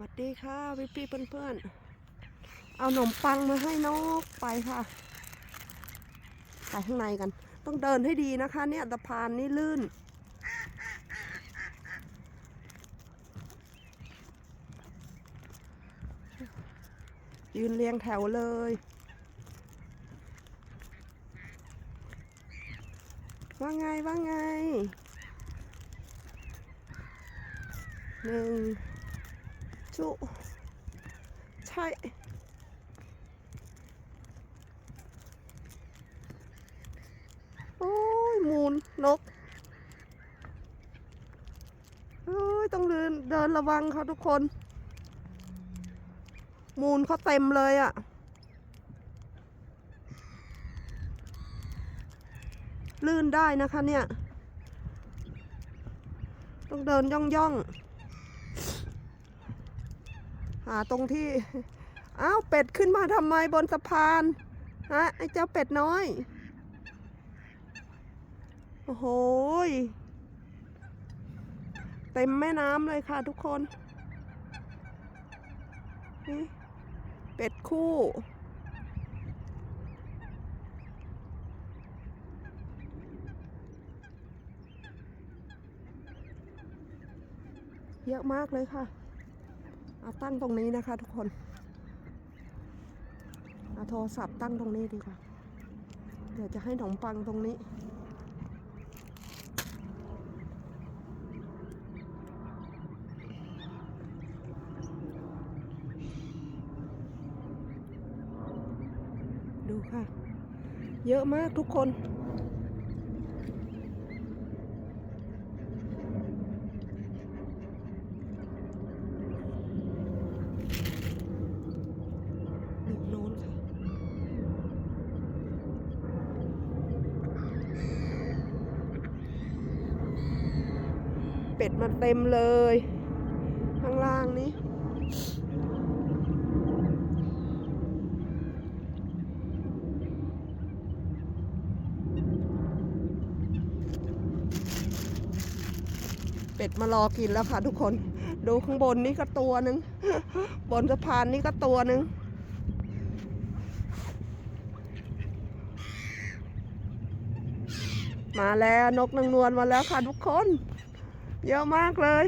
สวัสดีค่ะพี่พี่เพื่อนๆ เอาขนมปังมาให้นกไปค่ะ ไปข้างในกัน ต้องเดินให้ดีนะคะ เนี่ยสะพานนี่ลื่น ยืนเรียงแถวเลยว่าไงว่าไงหนึ่ง จุใช่ โอ้ย มูลนก โอ้ย ต้องเดินเดินระวังเขาทุกคน มูลเขาเต็มเลยอะ่ะลื่นได้นะคะเนี่ย ต้องเดินย่องย่องๆ หาตรงที่ อ้าวเป็ดขึ้นมาทำไมบนสะพานฮะไอ้เจ้าเป็ดน้อย โอ้โหเต็มแม่น้ำเลยค่ะทุกคนนี่เป็ดคู่เยอะมากเลยค่ะ เอาตั้งตรงนี้นะคะ ทุกคนเอาโทรศัพท์ตั้งตรงนี้ดีกว่า เดี๋ยวจะให้ขนมปังตรงนี้ ดูค่ะ เยอะมากทุกคน หนึ่งโน้นค่ะ เป็ ดมาเต็มเลย ข้างล่างนี้ เป็ดมารอกินแล้วค่ะทุกคน ดูข้างบนนี่ก็ตัวหนึ่ง บนสะพานนี่ก็ตัวหนึ่งมาแล้วนกนางนวลมาแล้วค่ะทุกคน เยอะมากเลย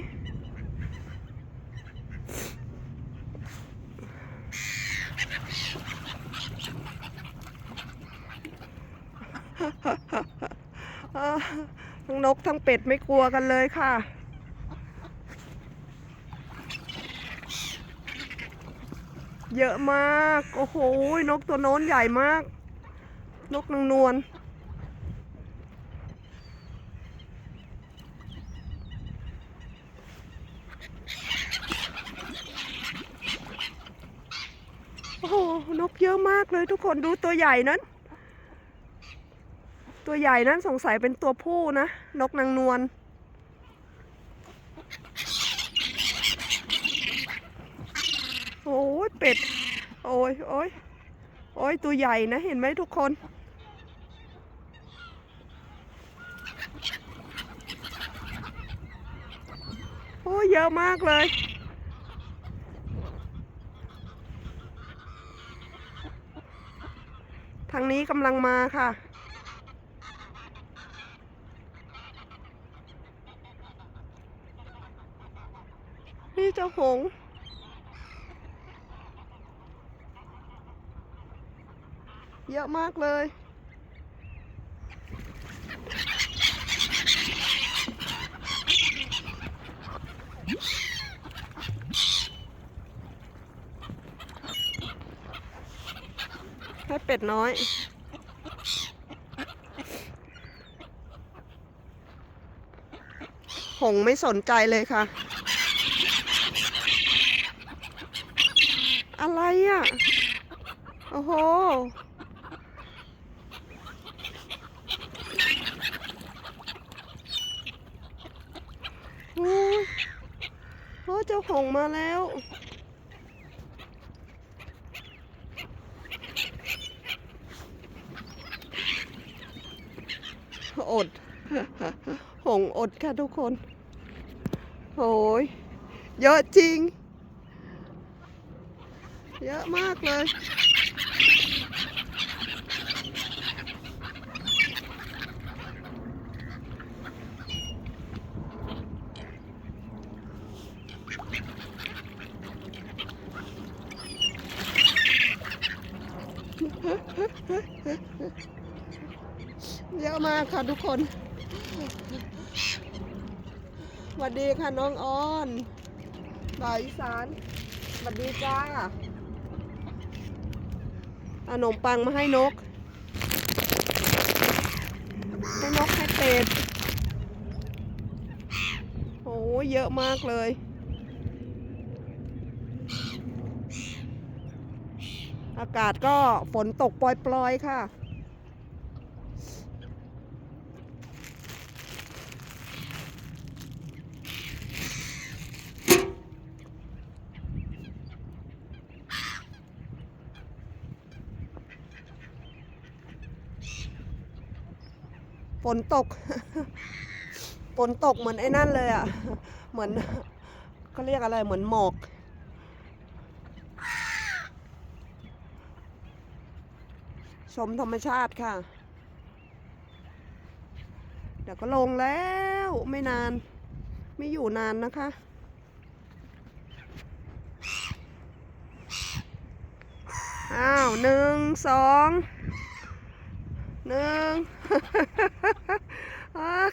ทั้งนกทั้งเป็ดไม่กลัวกันเลยค่ะเยอะมาก โอ้โห นกตัวโน้นใหญ่มาก นกนางนวล โอ้โห นกเยอะมากเลยทุกคนดูตัวใหญ่นั้น ตัวใหญ่นั้นสงสัยเป็นตัวผู้นะ นกนางนวลโอ้ยเป็ด โอ้ยโอ้ยโอ้ยตัวใหญ่นะเห็นไหมทุกคนโอ้ยเยอะมากเลยางนี้กำลังมาค่ะ นี่เจ้าหงส์เยอะมากเลย เป็ดน้อย หงไม่สนใจเลยค่ะ อะไรอะ โอ้โห โอ้เจ้าหงมาแล้ว อด หงอดค่ะทุกคนโอ้ยเยอะจริง เยอะมากเลย เยอะมากค่ะทุกคนสวัสดีค่ะน้องออนบาวอีสานสวัสดีจ้าเอาขนมปังมาให้นก ให้นกให้เป็ดโอ้เยอะมากเลย อากาศก็ฝนตกปล่อยๆค่ะ ฝนตก ฝนตกเหมือนไอ้นั่นเลยอะ เหมือนเขาเรียกอะไรเหมือนหมอกชมธรรมชาติค่ะ เดี๋ยวก็ลงแล้วไม่นาน ไม่อยู่นานนะคะ อ้าวหนึ่งสอง หนึ่ง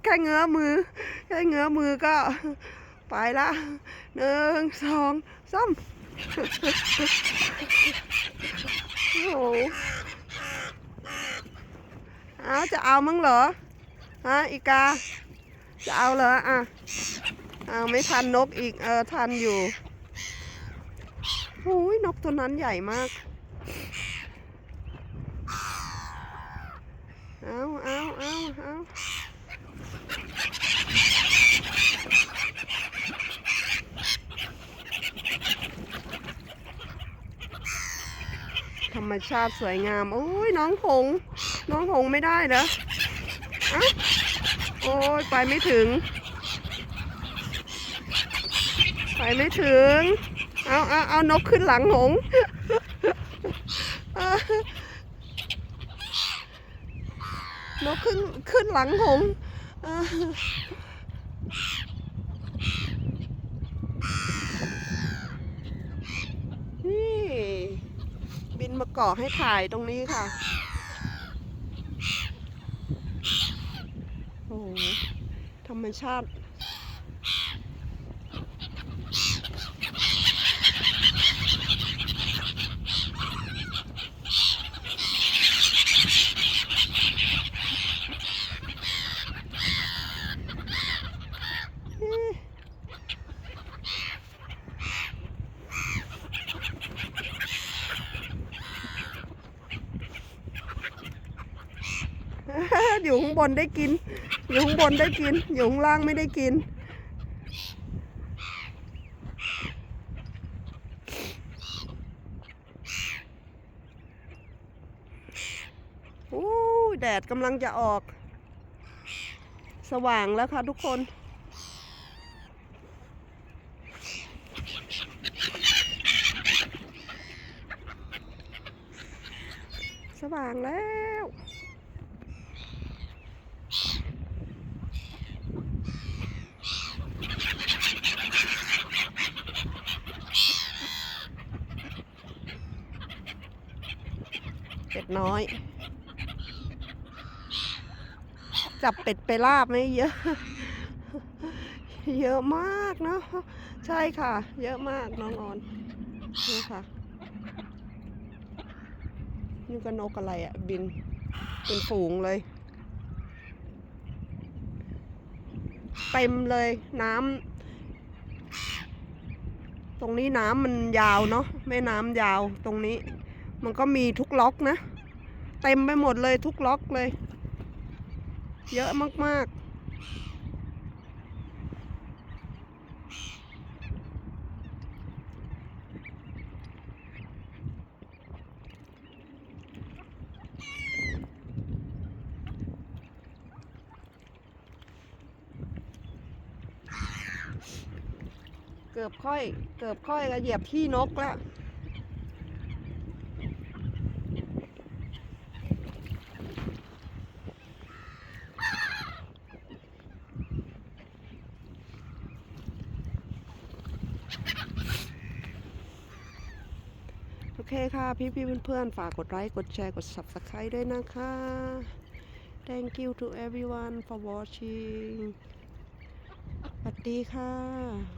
แค่เงื้อมือ แค่เงื้อมือก็ไปละหนึ่งสองสามโอ้โหเอาจะเอามั้งเหรอฮะอีกา จะเอาเหรออะเอาไม่ทันนกอีกเออทันอยู่โอ้ยนกตัวนั้นใหญ่มาก เอาเอาเอาเอาธรรมชาติสวยงาม โอ้ยน้องหง น้องหงไม่ได้เหรออะโอ้ยไปไม่ถึง ไปไม่ถึง เอาเอาเอานกขึ้นหลังหงส์ นกขึ้นขึ้นหลังหงนี่บินมาเกาะให้ถ่ายตรงนี้ค่ะ โอ้โหธรรมชาติ อยู่ข้างบนได้กิน อยู่ข้างบนได้กิน อยู่ข้างล่างไม่ได้กิน โอ้แดดกำลังจะออก สว่างแล้วค่ะทุกคนสว่างแล้ว เป็ดน้อย จับเป็ดไปลาบไหมเยอะ เยอะมากเนาะใช่ค่ะ เยอะมากน้องออนนี่ค่ะนี่ก็นกอะไรอะ่ะ บินเป็นฝูงเลยเต็มเลยน้ำตรงนี้น้ำมันยาวเนาะแม่น้ำยาวตรงนี้ มันก็มีทุกล็อกนะ เต็มไปหมดเลยทุกล็อกเลย เยอะมาก ๆเกือบค่อย เกือบค่อยก็เหยียบที่นกแล้ว เคค่ะ พี่พี่ๆเพื่อนๆ ฝากกดไลค์ กดแชร์ กด subscribe ด้วยนะคะ thank you to everyone for watching สวัสดีค่ะ